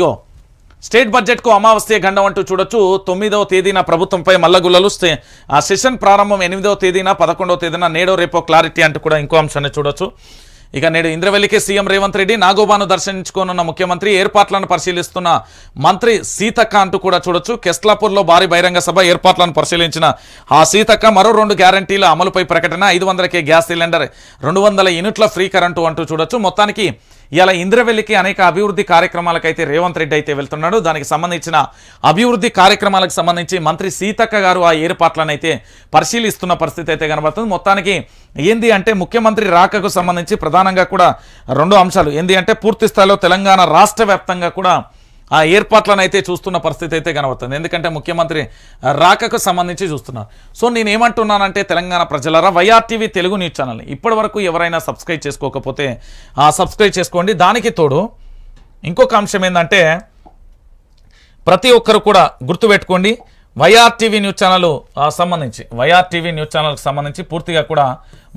ఇగో state బడ్జెట్కు అమావాస్య గండం అంటూ చూడొచ్చు. తొమ్మిదవ తేదీన ప్రభుత్వంపై మల్లగుల్లలు ఆ సెషన్ ప్రారంభం ఎనిమిదవ తేదీన పదకొండవ తేదీన నేడో రేపో క్లారిటీ అంటూ కూడా ఇంకో అంశాన్ని చూడొచ్చు. ఇక నేడు ఇంద్రవెల్లికి సీఎం రేవంత్ రెడ్డి నాగోబాను దర్శించుకోనున్న ముఖ్యమంత్రి ఏర్పాట్లను పరిశీలిస్తున్న మంత్రి సీతక్క అంటూ కూడా చూడొచ్చు. కెస్లాపూర్లో భారీ బహిరంగ సభ ఏర్పాట్లను పరిశీలించిన ఆ సీతక్క మరో రెండు గ్యారంటీల అమలుపై ప్రకటన ఐదు వందలకే గ్యాస్ సిలిండర్ రెండు వందల యూనిట్ల ఫ్రీ కరెంటు అంటూ చూడొచ్చు. మొత్తానికి ఇలా ఇంద్రవెల్లికి అనేక అభివృద్ధి కార్యక్రమాలకైతే రేవంత్ రెడ్డి అయితే వెళ్తున్నాడు. దానికి సంబంధించిన అభివృద్ధి కార్యక్రమాలకు సంబంధించి మంత్రి సీతక్క గారు ఆ ఏర్పాట్లను అయితే పరిశీలిస్తున్న పరిస్థితి అయితే కనబడుతుంది. మొత్తానికి ఏంది అంటే ముఖ్యమంత్రి రాకకు సంబంధించి ప్రధానంగా కూడా రెండు అంశాలు. ఏంది అంటే పూర్తి స్థాయిలో తెలంగాణ రాష్ట్ర వ్యాప్తంగా కూడా ఆ ఏర్పాట్లను అయితే చూస్తున్న పరిస్థితి అయితే కనబడుతుంది. ఎందుకంటే ముఖ్యమంత్రి రాకకు సంబంధించి చూస్తున్నారు. సో నేను ఏమంటున్నానంటే తెలంగాణ ప్రజలరా వైఆర్టీవీ తెలుగు న్యూస్ ఛానల్ ఇప్పటి వరకు ఎవరైనా సబ్స్క్రైబ్ చేసుకోకపోతే ఆ సబ్స్క్రైబ్ చేసుకోండి. దానికి తోడు ఇంకొక అంశం ఏంటంటే ప్రతి ఒక్కరు కూడా గుర్తుపెట్టుకోండి. వైఆర్టీవీ న్యూస్ ఛానల్ సంబంధించి వైఆర్టీవీ న్యూస్ ఛానల్కి సంబంధించి పూర్తిగా కూడా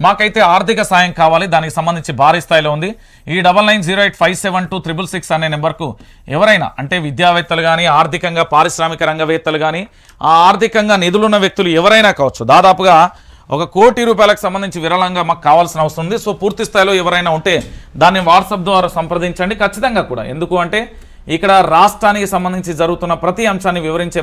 మాకైతే ఆర్థిక సాయం కావాలి. దానికి సంబంధించి భారీ స్థాయిలో ఉంది. ఈ double nine zero eight five seven two triple six అనే నెంబర్కు ఎవరైనా అంటే విద్యావేత్తలు కానీ ఆర్థికంగా పారిశ్రామిక రంగవేత్తలు కానీ ఆ ఆర్థికంగా నిధులున్న వ్యక్తులు ఎవరైనా కావచ్చు. దాదాపుగా ఒక కోటి రూపాయలకు సంబంధించి విరళంగా మాకు కావాల్సిన అవసరం ఉంది. సో పూర్తి స్థాయిలో ఎవరైనా ఉంటే దాన్ని వాట్సాప్ ద్వారా సంప్రదించండి. ఖచ్చితంగా కూడా. ఎందుకు అంటే ఇక్కడ రాష్ట్రానికి సంబంధించి జరుగుతున్న ప్రతి అంశాన్ని వివరించే